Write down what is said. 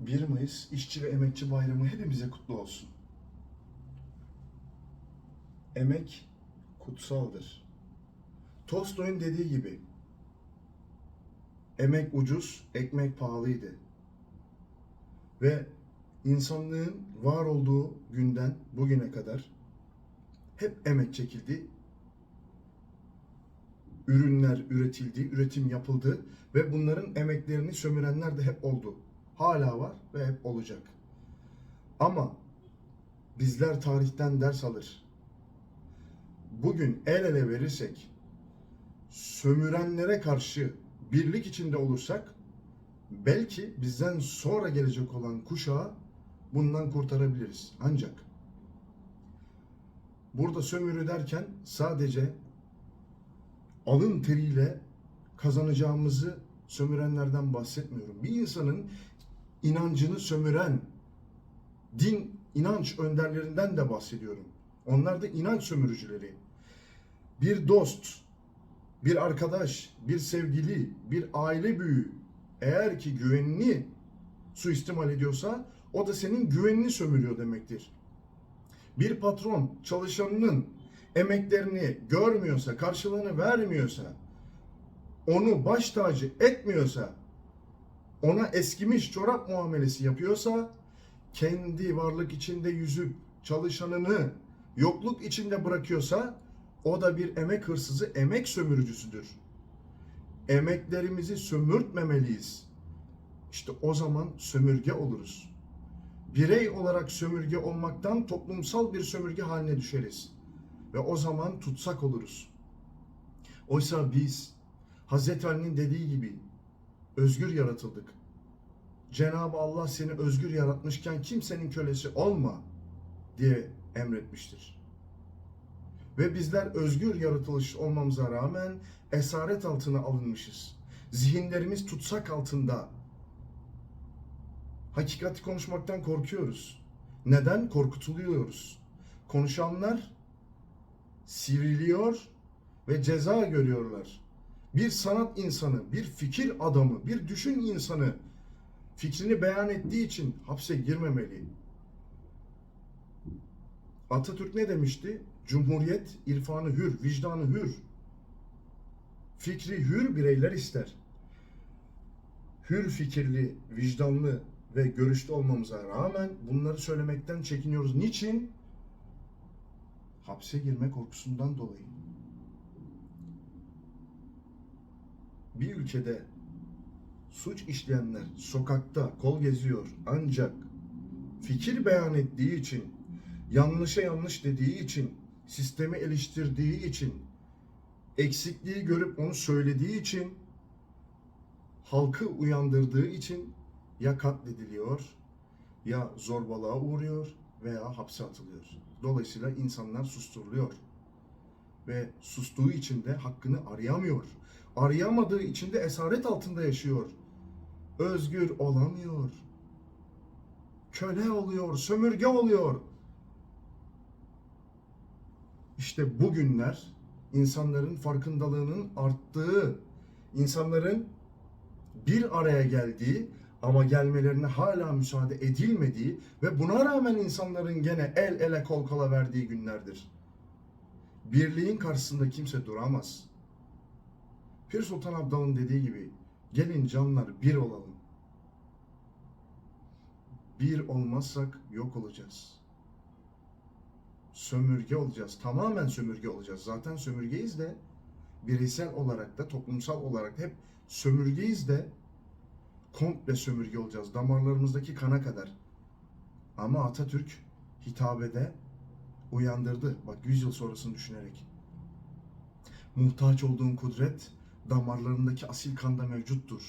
1 Mayıs İşçi ve Emekçi Bayramı hepimize kutlu olsun. Emek kutsaldır. Tolstoy'un dediği gibi emek ucuz, ekmek pahalıydı. Ve insanlığın var olduğu günden bugüne kadar hep emek çekildi. Ürünler üretildi, üretim yapıldı ve bunların emeklerini sömürenler de hep oldu. Hala var ve hep olacak. Ama bizler tarihten ders alır. Bugün el ele verirsek, sömürenlere karşı birlik içinde olursak, belki bizden sonra gelecek olan kuşağı bundan kurtarabiliriz. Ancak burada sömürü derken sadece alın teriyle kazanacağımızı sömürenlerden bahsetmiyorum. Bir insanın inancını sömüren din inanç önderlerinden de bahsediyorum. Onlar da inanç sömürücüleri. Bir dost, bir arkadaş, bir sevgili, bir aile büyüğü eğer ki güvenini suistimal ediyorsa o da senin güvenini sömürüyor demektir. Bir patron çalışanının emeklerini görmüyorsa, karşılığını vermiyorsa, onu baş tacı etmiyorsa, ona eskimiş çorap muamelesi yapıyorsa, kendi varlık içinde yüzüp çalışanını yokluk içinde bırakıyorsa, o da bir emek hırsızı, emek sömürücüsüdür. Emeklerimizi sömürtmemeliyiz. İşte o zaman sömürge oluruz. Birey olarak sömürge olmaktan toplumsal bir sömürge haline düşeriz. Ve o zaman tutsak oluruz. Oysa biz Hazreti Ali'nin dediği gibi özgür yaratıldık. Cenab-ı Allah seni özgür yaratmışken kimsenin kölesi olma diye emretmiştir. Ve bizler özgür yaratılış olmamıza rağmen esaret altına alınmışız. Zihinlerimiz tutsak altında. Hakikati konuşmaktan korkuyoruz. Neden? Korkutuluyoruz. Konuşanlar sivriliyor ve ceza görüyorlar. Bir sanat insanı, bir fikir adamı, bir düşün insanı fikrini beyan ettiği için hapse girmemeli. Atatürk ne demişti? Cumhuriyet irfanı hür, vicdanı hür. Fikri hür bireyler ister. Hür fikirli, vicdanlı ve görüşlü olmamıza rağmen bunları söylemekten çekiniyoruz. Niçin? Hapse girme korkusundan dolayı. Bir ülkede suç işleyenler sokakta kol geziyor ancak fikir beyan ettiği için, yanlışa yanlış dediği için, sistemi eleştirdiği için, eksikliği görüp onu söylediği için, halkı uyandırdığı için ya katlediliyor, ya zorbalığa uğruyor veya hapse atılıyor. Dolayısıyla insanlar susturuluyor. Ve sustuğu için de hakkını arayamıyor. Arayamadığı için de esaret altında yaşıyor. Özgür olamıyor. Köle oluyor, sömürge oluyor. İşte bugünler insanların farkındalığının arttığı, insanların bir araya geldiği ama gelmelerine hala müsaade edilmediği ve buna rağmen insanların gene el ele kol kola verdiği günlerdir. Birliğin karşısında kimse duramaz. Pir Sultan Abdal'ın dediği gibi gelin canlar bir olalım. Bir olmazsak yok olacağız. Sömürge olacağız. Tamamen sömürge olacağız. Zaten sömürgeyiz de bireysel olarak da toplumsal olarak da hep sömürgeyiz de komple sömürge olacağız. Damarlarımızdaki kana kadar. Ama Atatürk hitabede uyandırdı. Bak 100 yıl sonrasını düşünerek. Muhtaç olduğun kudret damarlarındaki asil kanda mevcuttur.